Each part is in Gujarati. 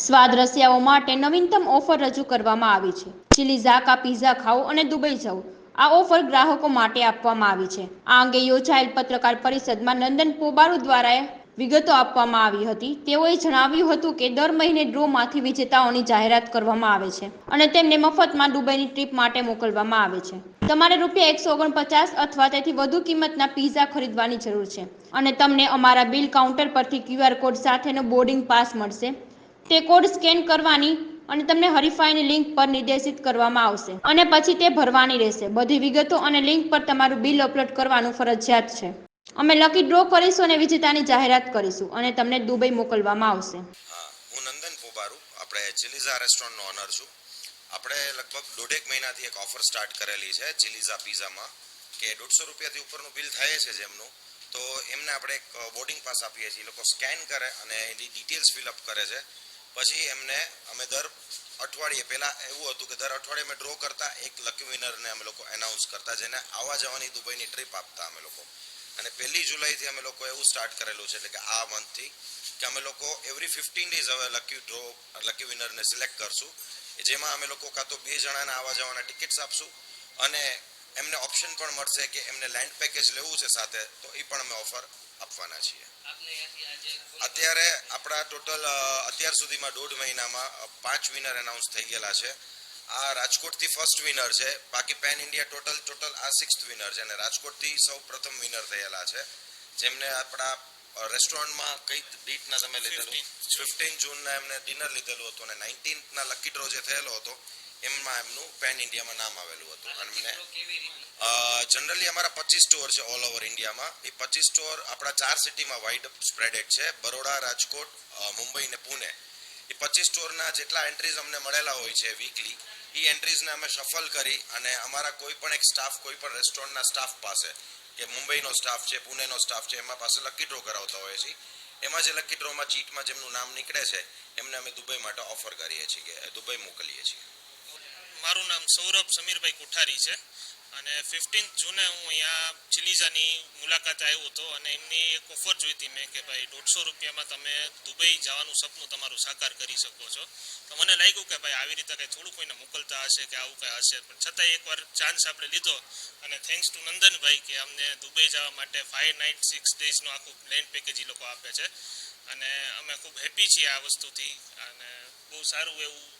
સ્વાદ રસિયાઓ માટે નવીનતમ ઓફર રજૂ કરવામાં આવી છે. ચીલી ઝાકા, પિઝા ખાઓ અને દુબઈ જાઓ. આ ઓફર ગ્રાહકો માટે આપવામાં આવી છે. આ અંગે યોજાયેલ પત્રકાર પરિષદમાં નંદન પોબારુ દ્વારા વિગતો આપવામાં આવી હતી. તેઓએ જણાવ્યું હતું કે દર મહિને ડ્રોમાંથી વિજેતાઓની જાહેરાત કરવામાં આવે છે અને તેમને મફતમાં દુબઈની ટ્રીપ માટે મોકલવામાં આવે છે. તમારે રૂપિયા એકસો ઓગણપચાસ અથવા તેથી વધુ કિંમતના પિઝા ખરીદવાની જરૂર છે અને તમને અમારા બિલ કાઉન્ટર પરથી ક્યુઆર કોડ સાથેનો બોર્ડિંગ પાસ મળશે. તે કોડ સ્કેન કરવાની અને તમને હરીફાઈની લિંક પર નિર્દેશિત કરવામાં આવશે. અને પછી તે ભરવાની રહેશે. બધી વિગતો અને લિંક પર તમારું બિલ અપલોડ કરવાનું ફરજિયાત છે. અમે લકી ડ્રો કરીશું અને વિજેતાની જાહેરાત કરીશું અને તમને દુબઈ મોકલવામાં આવશે. હું નંદન પોબારું આપણે ચિલીઝા રેસ્ટોરન્ટનો ઓનર છું. આપણે લગભગ દોઢેક મહિનાથી એક ઓફર સ્ટાર્ટ કરેલી છે ચિલીઝા પીઝામાં, કે દોઢસો રૂપિયાથી ઉપરનું બિલ થાય છે જેમનું. તો એમને આપણે એક બોર્ડિંગ પાસ આપીએ છીએ. એ લોકો સ્કેન કરે અને એની ડિટેલ્સ ફિલઅપ કરે છે. પછી એમને અમે દર અઠવાડિયે, પહેલાં એવું હતું કે દર અઠવાડિયે અમે ડ્રો કરતા, એક લકી વિનરને અમે લોકો એનાઉન્સ કરતા, જેને આવવા જવાની દુબઈની ટ્રીપ આપતા અમે લોકો. અને પહેલી જુલાઈથી અમે લોકો એવું સ્ટાર્ટ કરેલું છે, એટલે કે આ મંથથી કે અમે લોકો એવરી ફિફ્ટીન ડેઝ હવે લકી ડ્રો લકી વિનરને સિલેક્ટ કરશું જેમાં અમે લોકો કાં તો બે જણાને આવવા જવાના ટિકિટ્સ આપશું, અને એમને ઓપ્શન પણ મળશે કે એમને લેન્ડ પેકેજ લેવું છે સાથે, તો એ પણ અમે ઓફર આપવાના છીએ. અત્યારે આપણા ટોટલ અત્યાર સુધીમાં દોઢ મહિનામાં પાંચ વિનર એનાઉન્સ થઈ ગયેલા છે. આ રાજકોટથી ફર્સ્ટ વિનર છે. બાકી પેન ઇન્ડિયા ટોટલ ટોટલ આ સિક્સ્થ વિનર છે. અને રાજકોટથી સૌ પ્રથમ વિનર થયેલા છે. જેમને આપણા રેસ્ટોરન્ટમાં કઈ ડેટના તમે લીધેલું? ફિફ્ટીન જૂનના એમને ડિનર લીધેલું હતું. અને નાઇન્ટીનના લકી ડ્રો જે થયેલો હતો એમાં એમનું પેન ઇન્ડિયામાં નામ આવેલું હતું. અને એમને જનરલી અમારા પચીસ સ્ટોર છે ઓલ ઓવર ઇન્ડિયામાં એ પચીસ સ્ટોર આપણા ચાર સિટીમાં વાઇડ સ્પ્રેડેડ છે. બરોડા રાજકોટ મુંબઈ ને પુણે. એ પચીસ સ્ટોરના જેટલા એન્ટ્રીઝ અમને મળેલા હોય છે વીકલી એ એન્ટ્રીઝને અમે શફલ કરી અને અમારા કોઈ પણ એક સ્ટાફ કોઈ પણ રેસ્ટોરન્ટના સ્ટાફ પાસે કે મુંબઈનો સ્ટાફ છે પુણેનો સ્ટાફ છે એમાં પાસે લકી ડ્રો કરાવતા હોઈએ છીએ. એમાં જે લકી ડ્રોમાં ચીટમાં જેમનું નામ નીકળે છે એમને અમે દુબઈ માટે ઓફર કરીએ છીએ કે દુબઈ મોકલીએ છીએ. મારું નામ સૌરભ સમીરભાઈ કોઠારી છે અને ફિફ્ટીન્થ જૂને હું અહીંયા ચિલીઝાની મુલાકાત આવ્યો હતો અને એમની એક ઓફર જોઈ હતી મેં કે ભાઈ દોઢસો રૂપિયામાં તમે દુબઈ જવાનું સપનું તમારું સાકાર કરી શકો છો. તો મને લાગ્યું કે ભાઈ આવી રીતે કંઈ થોડું કોઈને મોકલતા હશે કે આવું કંઈ હશે. પણ છતાંય એકવાર ચાન્સ આપણે લીધો અને થેન્ક્સ ટુ નંદનભાઈ કે અમને દુબઈ જવા માટે ફાઇવ નાઇટ સિક્સ ડેઝનું આખું લેન્ડ પેકેજ એ લોકો આપે છે. અને અમે ખૂબ હેપી છીએ આ વસ્તુથી અને બહુ સારું એવું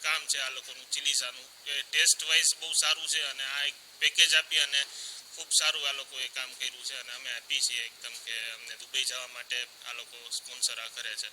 કામ છે આ લોકોનું ચિલીસાનું એ ટેસ્ટ વાઇઝ બહુ સારું છે અને આ એક પેકેજ આપી અને ખૂબ સારું આ લોકોએ કામ કર્યું છે અને અમે આપી છીએ એકદમ કે અમને દુબઈ જવા માટે આ લોકો સ્પોન્સર આ કરે છે.